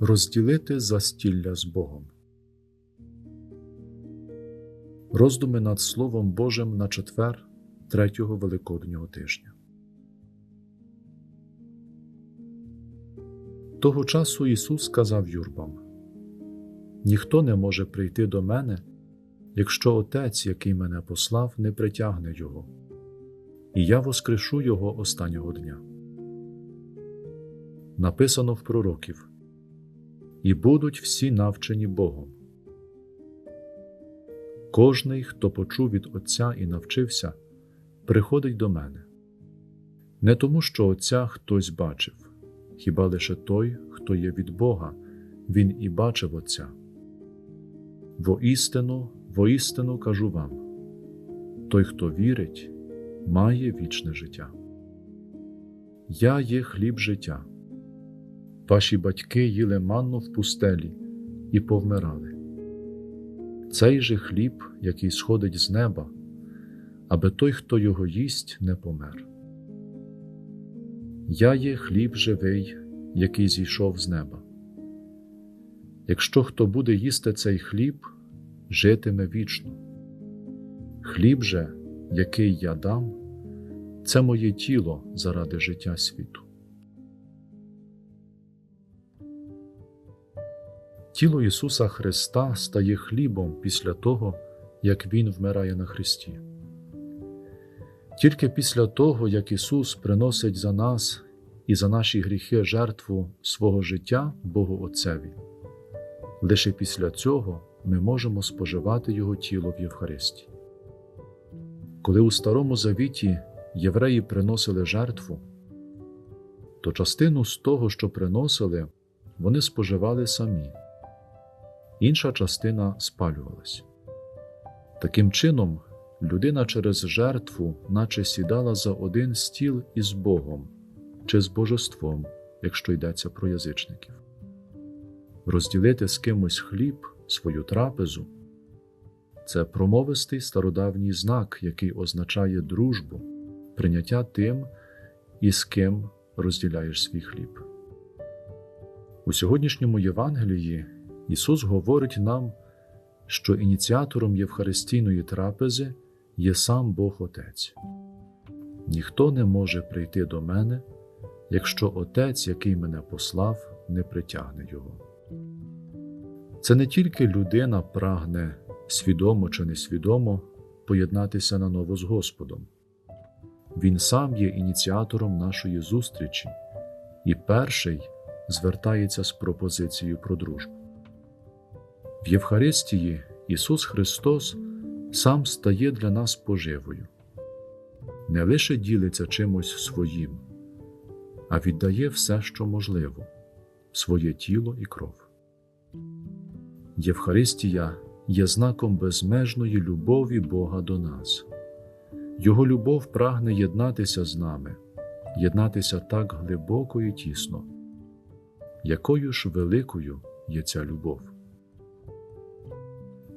Розділити застілля з Богом. Роздуми над Словом Божим на четвер третього Великоднього тижня. Того часу Ісус сказав юрбам: Ніхто не може прийти до мене, якщо Отець, який мене послав, не притягне Його, і я воскрешу Його останнього дня. Написано в пророків і будуть всі навчені Богом. Кожний, хто почув від Отця і навчився, приходить до мене. Не тому, що Отця хтось бачив, хіба лише той, хто є від Бога, він і бачив Отця. Воістину, воістину кажу вам той, хто вірить, має вічне життя. Я є хліб життя. Ваші батьки їли манну в пустелі і повмирали. Цей же хліб, який сходить з неба, аби той, хто його їсть, не помер. Я є хліб живий, який зійшов з неба. Якщо хто буде їсти цей хліб, житиме вічно. Хліб же, який я дам, це моє тіло заради життя світу. Тіло Ісуса Христа стає хлібом після того, як Він вмирає на Христі. Тільки після того, як Ісус приносить за нас і за наші гріхи жертву свого життя Богу Отцеві, лише після цього ми можемо споживати Його тіло в Євхаристії. Коли у Старому Завіті євреї приносили жертву, то частину з того, що приносили, вони споживали самі інша частина спалювалась. Таким чином, людина через жертву, наче сідала за один стіл із Богом чи з божеством, якщо йдеться про язичників. Розділити з кимось хліб, свою трапезу це промовистий стародавній знак, який означає дружбу, прийняття тим, із ким розділяєш свій хліб. У сьогоднішньому Євангелії Ісус говорить нам, що ініціатором Євхаристійної трапези є сам Бог Отець. Ніхто не може прийти до мене, якщо Отець, який мене послав, не притягне Його. Це не тільки людина прагне свідомо чи несвідомо поєднатися наново з Господом. Він сам є ініціатором нашої зустрічі і перший звертається з пропозицією про дружбу. В Євхаристії Ісус Христос сам стає для нас поживою, не лише ділиться чимось своїм, а віддає все, що можливо, своє тіло і кров. Євхаристія є знаком безмежної любові Бога до нас. Його любов прагне єднатися з нами, єднатися так глибоко і тісно, якою ж великою є ця любов.